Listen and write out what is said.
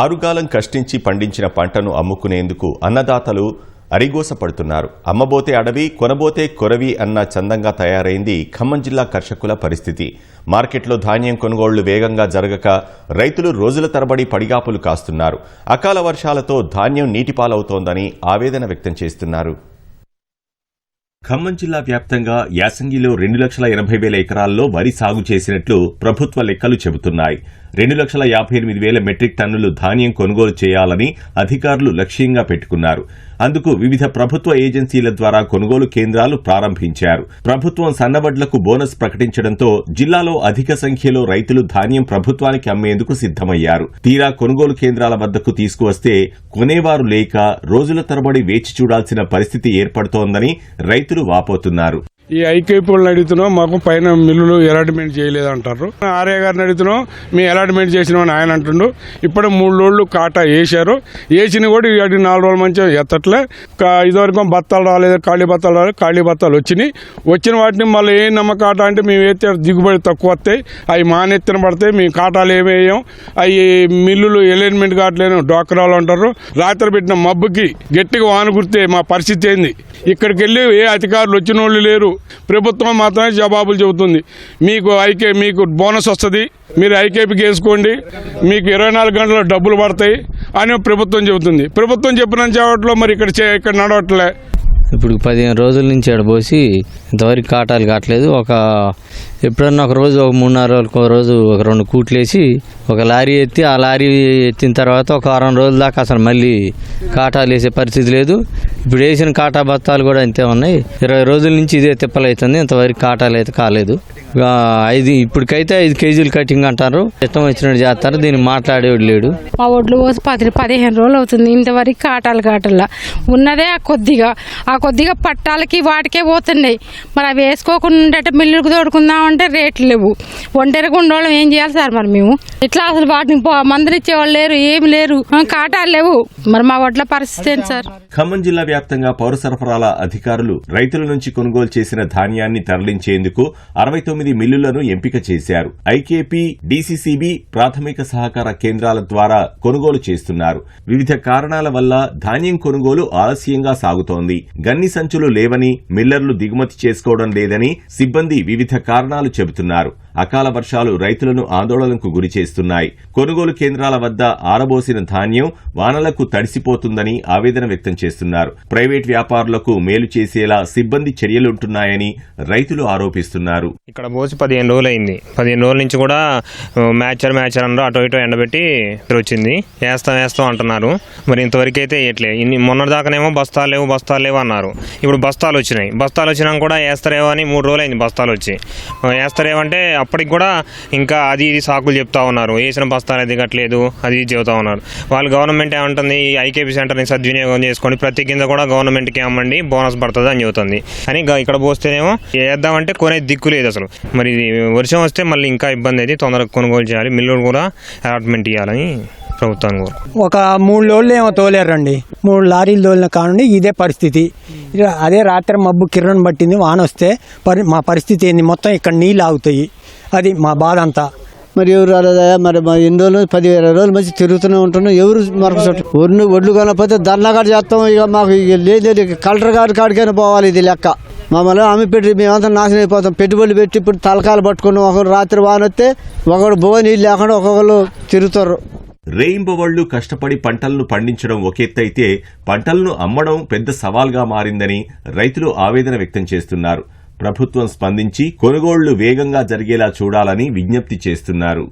ఆరుగాలం కష్టించి పండించిన పంటను అమ్ముకునేందుకు అన్నదాతలు అరిగోసపడుతున్నారు. అమ్మబోతే అడవి కొనబోతే కొరవి అన్న చందంగా తయారైంది ఖమ్మం జిల్లా కర్షకుల పరిస్థితి. మార్కెట్లో ధాన్యం కొనుగోళ్ళు వేగంగా జరగక రైతులు రోజుల తరబడి పడిగాపులు కాస్తున్నారు. అకాల వర్షాలతో ధాన్యం నీటిపాలవుతోందని ఆవేదన వ్యక్తం చేస్తున్నారు. ఖమ్మం జిల్లా వ్యాప్తంగా యాసంగిలో రెండు లక్షల ఎనభై వేల ఎకరాల్లో వరి సాగు చేసినట్లు ప్రభుత్వ లెక్కలు చెబుతున్నాయి. రెండు లక్షల యాభై ఎనిమిది వేల మెట్రిక్ టన్నులు ధాన్యం కొనుగోలు చేయాలని అధికారులు లక్ష్యంగా పెట్టుకున్నారు. అందుకు వివిధ ప్రభుత్వ ఏజెన్సీల ద్వారా కొనుగోలు కేంద్రాలు ప్రారంభించారు. ప్రభుత్వం సన్నబడ్లకు బోనస్ ప్రకటించడంతో జిల్లాలో అధిక సంఖ్యలో రైతులు ధాన్యం ప్రభుత్వానికి అమ్మేందుకు సిద్దమయ్యారు తీరా కొనుగోలు కేంద్రాల వద్దకు తీసుకువస్తే కొనేవారు లేక రోజుల తరబడి వేచి చూడాల్సిన పరిస్థితి ఏర్పడుతోందని రైతులు వాపోతున్నారు. ఈ ఐకేపీలను అడుగుతున్నాం మాకు పైన మిల్లులు అలాట్మెంట్ చేయలేదు అంటారు ఆర్య గారిని అడుగుతున్నాం మేము అలాట్మెంట్ చేసినామని ఆయన అంటుండు. ఇప్పుడు మూడు రోజులు కాటా వేసారు వేసిన కూడా ఇటు నాలుగు రోజుల మంచిగా ఎత్తట్లే. కా- ఇదివరకు బత్తాలు రాలేదు ఖాళీ బత్తాలు రాలేదు ఖాళీ బత్తాలు వచ్చినాయి. వచ్చిన వాటిని మళ్ళీ ఏం నమ్మకాట అంటే మేము వేస్తే దిగుబడి తక్కువ వస్తాయి. అవి మానెత్తిన పడతాయి. మేము కాటాలు ఏమేయం అవి మిల్లులు ఎలైన్మెంట్ కావట్లేదు డోకరాలు అంటారు. రాత్రి పెట్టిన మబ్బుకి గట్టిగా వాన కుడితే మా పరిస్థితి ఏంది? ఇక్కడికి వెళ్ళి ఏ అధికారులు వచ్చిన వాళ్ళు లేరు. ప్రభుత్వం మాత్రమే జవాబులు చెబుతుంది. మీకు ఐకే మీకు బోనస్ వస్తుంది. మీరు ఐకేపీకి వేసుకోండి. మీకు ఇరవై నాలుగు గంటల డబ్బులు పడతాయి అని ప్రభుత్వం చెబుతుంది. ప్రభుత్వం చెప్పిన చేపట్లో మరి ఇక్కడ చే- ఇక్కడ నడవట్లే. ఇప్పుడు పదిహేను రోజుల నుంచి ఆడ పోసి ఇంతవరకు కాటాలు కావట్లేదు. ఒక ఎప్పుడన్నా ఒక రోజు ఒక మూడున్నర రోజులకు ఒక రోజు ఒక రెండు కూట్లేసి ఒక లారీ ఎత్తి ఆ లారీ ఎత్తిన తర్వాత ఒక వారం రోజుల దాకా అసలు మళ్ళీ కాటాలు వేసే పరిస్థితి లేదు. ఇప్పుడు వేసిన కాటా బత్తాలు కూడా అంతే ఉన్నాయి. ఇరవై రోజుల నుంచి ఇదే తిప్పలైతుంది. ఇంతవరకు కాటాలు అయితే కాలేదు. ఐదు ఇప్పటికైతే ఐదు కేజీలు కటింగ్ అంటారు. ఇష్టం వచ్చినట్టు చేస్తారు. దీన్ని మాట్లాడేవాడు లేడు. మా ఒడ్లు పోసి పది పదిహేను రోజులు అవుతుంది. ఇంతవరకు కాటాలు కాటల్లా. ఉన్నదే ఆ కొద్దిగా. ఆ కొద్దిగా పట్టాలకి వాటికే పోతున్నాయి. మరి అవి వేసుకోకుండా ఉండేట మిల్లుకు తోడుకుందామంటే రేట్లు లేవు. ఒంటరిగా ఉండేవాళ్ళం ఏం చేయాలి సార్ మరి మేము? ఇట్లా అసలు వాటిని మందులు ఇచ్చేవాళ్ళు లేరు ఏమి లేరు. కాటాలు లేవు. మరి మా ఒడ్ల పరిస్థితి ఏంటి సార్? ఖమ్మం జిల్లా వ్యాప్తంగా పౌర సరఫరాల అధికారులు రైతుల నుంచి కొనుగోలు చేసిన ధాన్యాన్ని తరలించేందుకు అరవై తొమ్మిది మిల్లులను ఎంపిక చేశారు. ఐకేపీ డీసీసీబీ ప్రాథమిక సహకార కేంద్రాల ద్వారా కొనుగోలు చేస్తున్నారు. వివిధ కారణాల వల్ల ధాన్యం కొనుగోలు ఆలస్యంగా సాగుతోంది. గన్ని సంచులు లేవని మిల్లర్లు దిగుమతి చేసుకోవడం లేదని సిబ్బంది వివిధ కారణాలు చెబుతున్నారు. అకాల వర్షాలు రైతులను ఆందోళనకు గురి చేస్తున్నాయి. కొనుగోలు కేంద్రాల వద్ద ఆరబోసిన ధాన్యం వానలకు తడిసిపోతుందని ఆవేదన వ్యక్తం చేస్తున్నారు. ప్రైవేట్ వ్యాపారులకు మేలు చేసేలా సిబ్బంది చర్యలుంటున్నాయని రైతులు ఆరోపిస్తున్నారు. ఇక్కడ పోసి పదిహేను రోజులు అయింది పదిహేను రోజుల నుంచి కూడా మ్యాచర్ మ్యాచర్ అన్నారు అటు ఇటు ఎండబెట్టి వచ్చింది వేస్తాం వేస్తాం అంటున్నారు. మరి ఇంతవరకు అయితే వేయట్లే ఇన్ని మొన్నటిదాకానేమో బస్తాలు లేవు బస్తాలు లేవు అన్నారు. ఇప్పుడు బస్తాలు వచ్చినాయి. బస్తాలు వచ్చినా కూడా వేస్తారేమో అని మూడు రోజులు అయింది బస్తాలు వచ్చి. వేస్తారేమంటే అప్పటికి కూడా ఇంకా అది ఇది సాకులు చెప్తా ఉన్నారు. వేసిన బస్తాలు దిగట్లేదు అది ఇది చెబుతా ఉన్నారు. వాళ్ళు గవర్నమెంట్ ఏమంటుంది ఈ ఐకేపీ సెంటర్ని సద్వినియోగం చేసుకొని ప్రతి కింద కూడా గవర్నమెంట్కి అమ్మండి బోనస్ పడుతుంది అని చెబుతుంది. అని ఇంకా ఇక్కడ పోస్తేనేమో వేద్దామంటే కొనే దిక్కు లేదు అసలు. మరి ఇది వర్షం వస్తే మళ్ళీ ఇంకా ఇబ్బంది అయితే తొందరగా కొనుగోలు చేయాలి. మిల్లులు కూడా అలాట్మెంట్ ఇవ్వాలని ప్రభుత్వాన్ని కోరు ఒక మూడు లోళ్ళు ఏమో తోలేరండి. మూడు లారీలు తోలిన కానుండి ఇదే పరిస్థితి. ఇక అదే రాత్రి మబ్బు కిరణ్ పట్టింది వాన వస్తే పరి మా పరిస్థితి ఏంది? మొత్తం ఇక్కడ నీళ్ళు ఆగుతాయి. అది మా బాధ అంతా. మరి ఎవరు రాలేదా? మరి మా ఎన్ని రోజులు పది ఇరవై రోజులు మంచి తిరుగుతూనే ఉంటున్నాం. ఎవరు మరొక చోట? ఒడ్లు ఒడ్లు కొనకపోతే ధర్నాగాడు చేస్తాం. ఇక మాకు ఇక లేదు. కలెక్టర్ గారి కాడికైనా పోవాలి ఇది లెక్క. మమ్మల్ని అమ్మి పెట్టి మేమంతా నాశనం అయిపోతాం. పెట్టుబడులు పెట్టి ఇప్పుడు తలకాలు పట్టుకున్నాం ఒకరు రాత్రి వానొస్తే ఒకడు బోవ నీళ్ళు లేకుండా ఒక్కొక్కరు తిరుగుతారు. రేయింబవళ్ళు కష్టపడి పంటలను పండించడం ఒక ఎత్తైతే పంటలను అమ్మడం పెద్ద సవాల్గా మారిందని రైతులు ఆవేదన వ్యక్తం చేస్తున్నారు. ప్రభుత్వం స్పందించి కొనుగోళ్ళు వేగంగా జరిగేలా చూడాలని విజ్ఞప్తి చేస్తున్నారు.